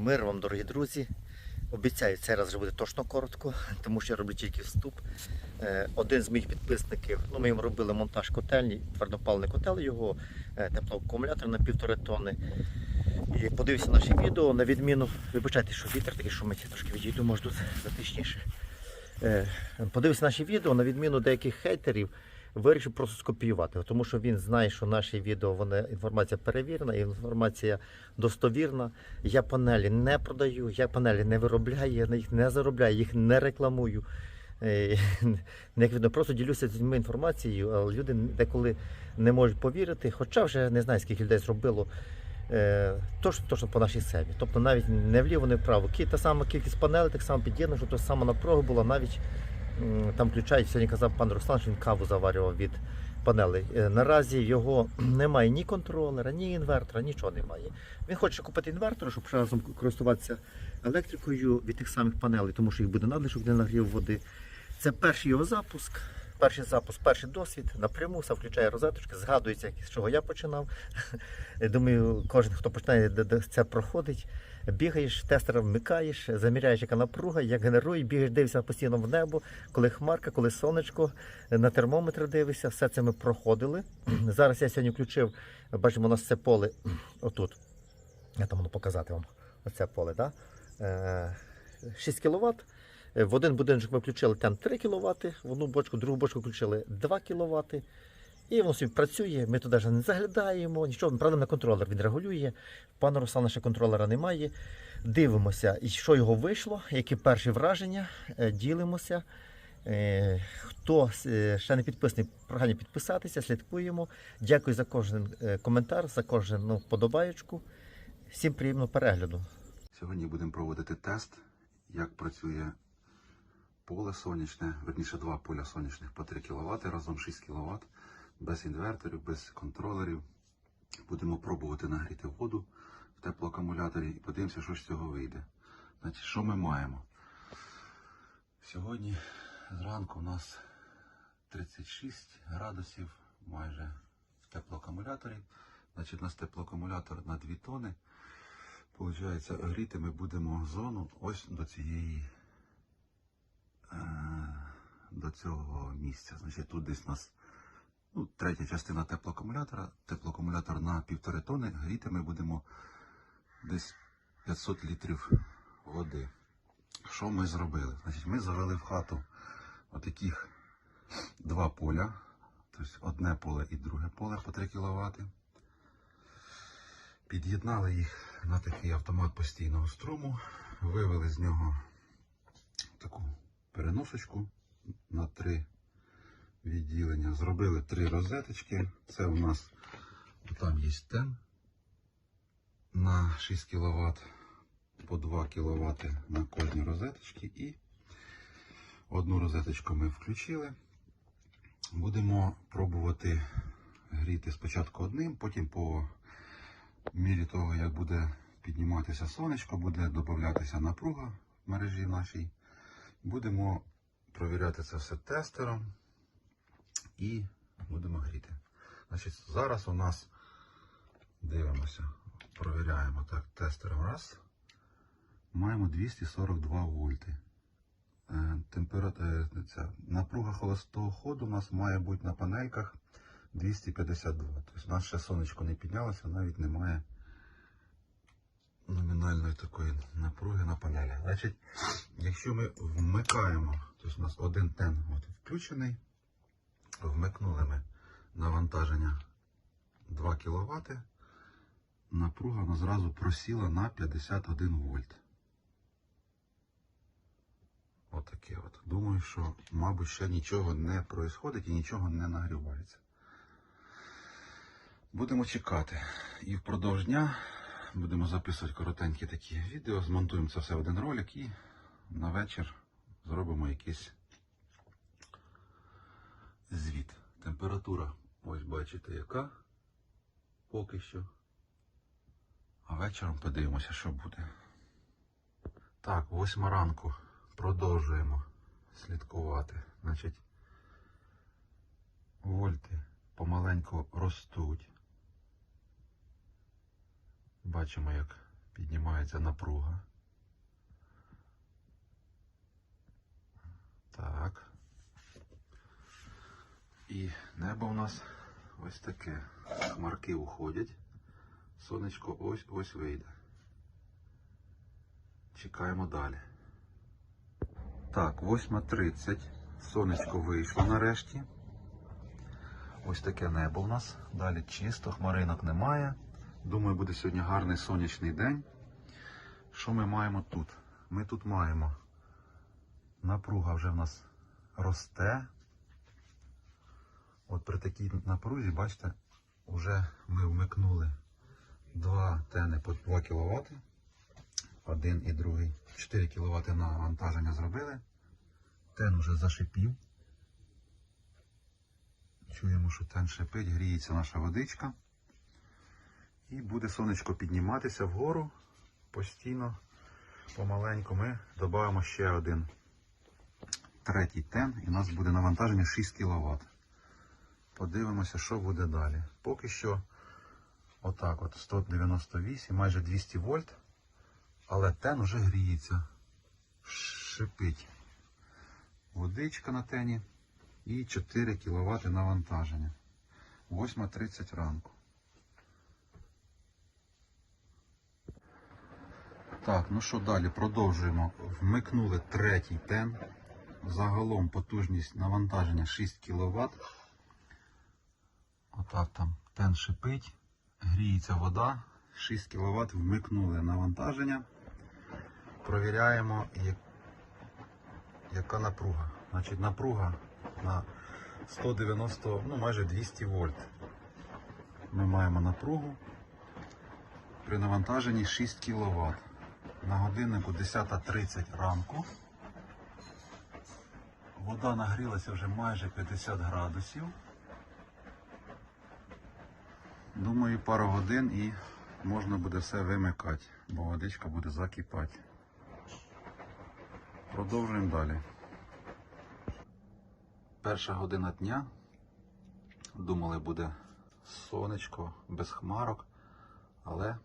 Мир вам, дорогі друзі. Обіцяю, цей раз вже буде точно коротко, тому що я роблю тільки вступ. Е, Один з моїх підписників, ну ми йому робили монтаж котельні, твердопаливний котел, його е, теплоакумулятор на півтори тонни. І подивився наші відео, на відміну, вибачайте, що вітер такий шумить, я трошки відійду, може тут затишніше. Е, Подивився наші відео, на відміну деяких хейтерів, вирішив просто скопіювати, тому що він знає, що наші відео вони, інформація перевірена, інформація достовірна. Я панелі не продаю, я панелі не виробляю, я їх не заробляю, їх не рекламую. Е, Як видно, просто ділюся з людьми інформацією, але люди деколи не можуть повірити, хоча вже не знаю, скільки людей зробило. Е, Точно, точно по нашій семі. Тобто навіть не вліво, не вправо. Та сама кількість панелей, так само під'єднано, що та сама напруга була, навіть там включають, сьогодні казав пан Руслан, що він каву заварював від панелей. Наразі його немає ні контролера, ні інвертора, нічого немає. Він хоче купити інвертор, щоб разом користуватися електрикою від тих самих панелей, тому що їх буде надлишок для нагріву води. Це перший його запуск. Перший запуск, перший досвід напряму все включає розеточки, згадується, з чого я починав. Думаю, кожен, хто починає це проходить, бігаєш, тестер вмикаєш, заміряєш, яка напруга, як генерує, бігаєш, дивишся постійно в небо, коли хмарка, коли сонечко, на термометр дивишся, все це ми проходили. Зараз я сьогодні включив, бачимо, у нас це поле отут. Я там можу показати вам оце поле, да? Е, 6 кВт. В один будиночок ми включили там 3 кВт, в одну бочку, в другу бочку включили 2 кВт. І воно собі працює, ми туди вже не заглядаємо, нічого, правда, на контролер він регулює. Пана Руслана ще контролера немає. Дивимося, що його вийшло, які перші враження, е, ділимося. Е, Хто е, ще не підписаний, прохання підписатися, слідкуємо. Дякую за кожен е, коментар, за кожну вподобаєчку. Всім приємного перегляду. Сьогодні будемо проводити тест, як працює поле сонячне, верніше два поля сонячних по 3 кВт, разом 6 кВт, без інверторів, без контролерів. Будемо пробувати нагріти воду в теплоакумуляторі і подивимося, що з цього вийде. Значить, що ми маємо? Сьогодні зранку у нас 36 градусів майже в теплоакумуляторі. Значить, у нас теплоакумулятор на 2 тони. Получається, гріти ми будемо зону ось до цієї до цього місця. Значить, тут десь у нас ну, третя частина теплоакумулятора. Теплоакумулятор на півтори тони. Гріти ми будемо десь 500 літрів води. Що ми зробили? Значить, ми завели в хату отаких два поля. Тобто одне поле і друге поле по 3 кВт. Під'єднали їх на такий автомат постійного струму, вивели з нього таку переносочку на три відділення. Зробили три розеточки. Це у нас там є тен на 6 кВт, по 2 кВт на кожній розеточці. І одну розеточку ми включили. Будемо пробувати гріти спочатку одним, потім по мірі того, як буде підніматися сонечко, буде додатися напруга в мережі нашій. Будемо провіряти це все тестером і будемо гріти. Значить, зараз у нас дивимося, провіряємо так тестером раз. Маємо 242 вольти. Е, Температура, ця, напруга холостого ходу у нас має бути на панельках 252. Тобто у нас ще сонечко не піднялося, навіть немає номінальної такої напруги на панелі. Значить, якщо ми вмикаємо, тобто у нас один тен от включений, вмикнули ми навантаження 2 кВт, напруга нас зразу просіла на 51 вольт. Отаке от. Думаю, що, мабуть, ще нічого не відбувається і нічого не нагрівається. Будемо чекати. І впродовж дня будемо записувати коротенькі такі відео, змонтуємо це все в один ролик і на вечір зробимо якийсь звіт. Температура, ось бачите, яка поки що. А вечором подивимося, що буде. Так, восьма ранку. Продовжуємо слідкувати. Значить, вольти помаленьку ростуть. Бачимо, як Піднімається напруга. Так. І небо у нас ось таке. Хмарки уходять. Сонечко ось ось вийде. Чекаємо далі. Так, 8.30. Сонечко вийшло нарешті. Ось таке небо у нас. Далі чисто, хмаринок немає. Думаю, буде сьогодні гарний сонячний день. Що ми маємо тут? Ми тут маємо напруга вже в нас росте. От при такій напрузі, бачите, вже ми вмикнули два тени по 2 кВт. Один і другий. 4 кВт навантаження зробили. Тен вже зашипів. Чуємо, що тен шипить, гріється наша водичка. І буде сонечко підніматися вгору постійно, помаленьку. Ми додамо ще один третій тен, і у нас буде навантаження 6 кВт. Подивимося, що буде далі. Поки що, отак, от 198, майже 200 вольт, але тен уже гріється, шипить. Водичка на тені і 4 кВт навантаження. 8.30 ранку. Так, ну що далі? Продовжуємо. Вмикнули третій тен. Загалом потужність навантаження 6 кВт. Отак там тен шипить, гріється вода. 6 кВт вмикнули навантаження. Провіряємо, як- яка напруга. Значить, напруга на 190, ну майже 200 вольт. Ми маємо напругу при навантаженні 6 кВт. На годиннику 10.30 ранку. Вода нагрілася вже майже 50 градусів. Думаю, пару годин і можна буде все вимикати, бо водичка буде закипати. Продовжуємо далі. Перша година дня. Думали, буде сонечко, без хмарок, але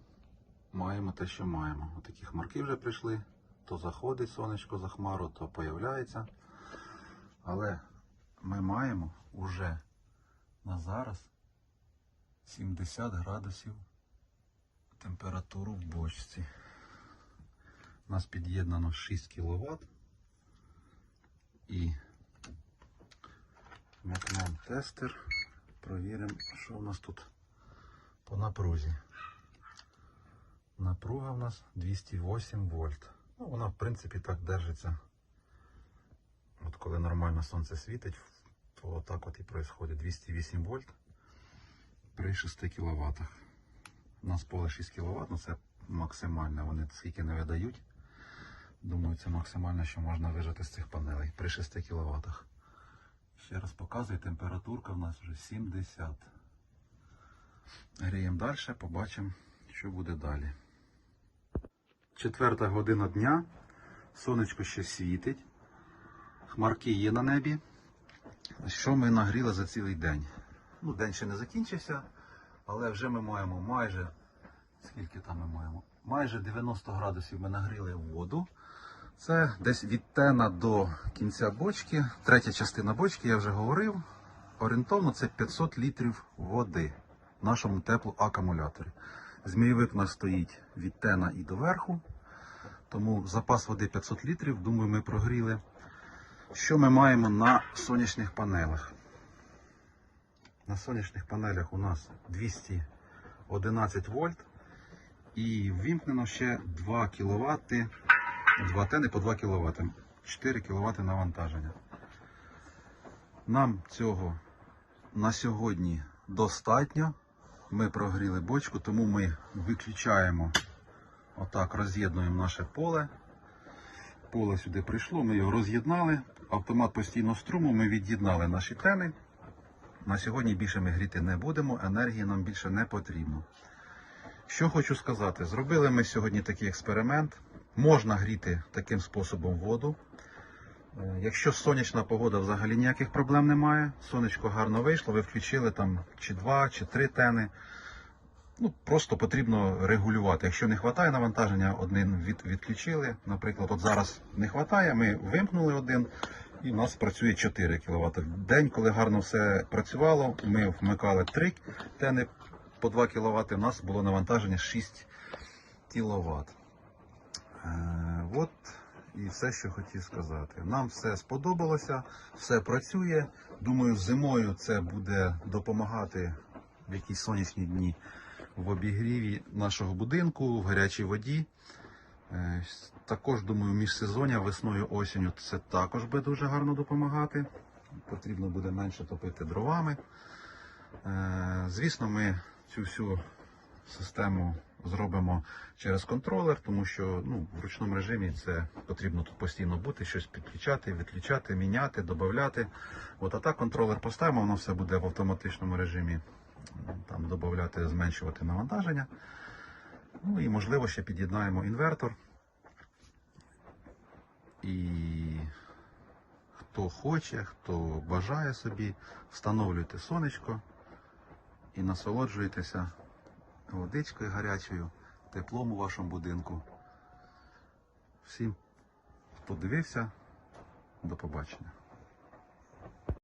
маємо те, що маємо. Отакі хмарки вже прийшли. То заходить сонечко за хмару, то появляється. Але ми маємо уже на зараз 70 градусів температуру в бочці. У нас під'єднано 6 кВт. І вмикнемо тестер. Провіримо, що у нас тут по напрузі. Напруга в нас 208 вольт. Ну, вона, в принципі, так держиться. От коли нормально сонце світить, то отак от і відбувається 208 вольт при 6 кВт. У нас поле 6 кВт, ну це максимально. Вони скільки не видають. Думаю, це максимально, що можна вижати з цих панелей при 6 кВт. Ще раз показую, температурка в нас вже 70. Гріємо далі, побачимо, що буде далі. Четверта година дня. Сонечко ще світить. Хмарки є на небі. Що ми нагріли за цілий день? Ну, день ще не закінчився, але вже ми маємо майже. Скільки там ми маємо? Майже 90 градусів ми нагріли воду. Це десь від тена до кінця бочки. Третя частина бочки, я вже говорив. Орієнтовно це 500 літрів води в нашому теплоакумуляторі. Змійовик у нас стоїть від тена і до верху. Тому запас води 500 літрів, думаю, ми прогріли. Що ми маємо на сонячних панелях? На сонячних панелях у нас 211 вольт і ввімкнено ще 2 кВт, 2 тени по 2 кВт, 4 кВт навантаження. Нам цього на сьогодні достатньо. Ми прогріли бочку, тому ми виключаємо, отак роз'єднуємо наше поле. Поле сюди прийшло, ми його роз'єднали. Автомат постійного струму ми від'єднали наші тени. На сьогодні більше ми гріти не будемо, енергії нам більше не потрібно. Що хочу сказати, зробили ми сьогодні такий експеримент. Можна гріти таким способом воду. Е, Якщо сонячна погода, взагалі ніяких проблем немає. Сонечко гарно вийшло, ви включили там чи два, чи три тени. Ну, просто потрібно регулювати. Якщо не вистачає навантаження, один від, відключили. Наприклад, от зараз не вистачає, ми вимкнули один, і у нас працює 4 кВт. В день, коли гарно все працювало, ми вмикали 3 тени по 2 кВт, у нас було навантаження 6 кВт. Е, от і все, що хотів сказати. Нам все сподобалося, все працює. Думаю, зимою це буде допомагати в якісь сонячні дні в обігріві нашого будинку, в гарячій воді. Е, Також, думаю, міжсезоння весною осінню це також буде дуже гарно допомагати. Потрібно буде менше топити дровами. Е, Звісно, ми цю всю систему зробимо через контролер, тому що ну, в ручному режимі це потрібно тут постійно бути, щось підключати, відключати, міняти, додати. От, а так контролер поставимо, воно все буде в автоматичному режимі там додати, зменшувати навантаження. Ну і можливо ще під'єднаємо інвертор. І хто хоче, хто бажає собі, встановлюйте сонечко і насолоджуйтеся водичкою гарячою, теплом у вашому будинку. Всім, хто дивився, до побачення.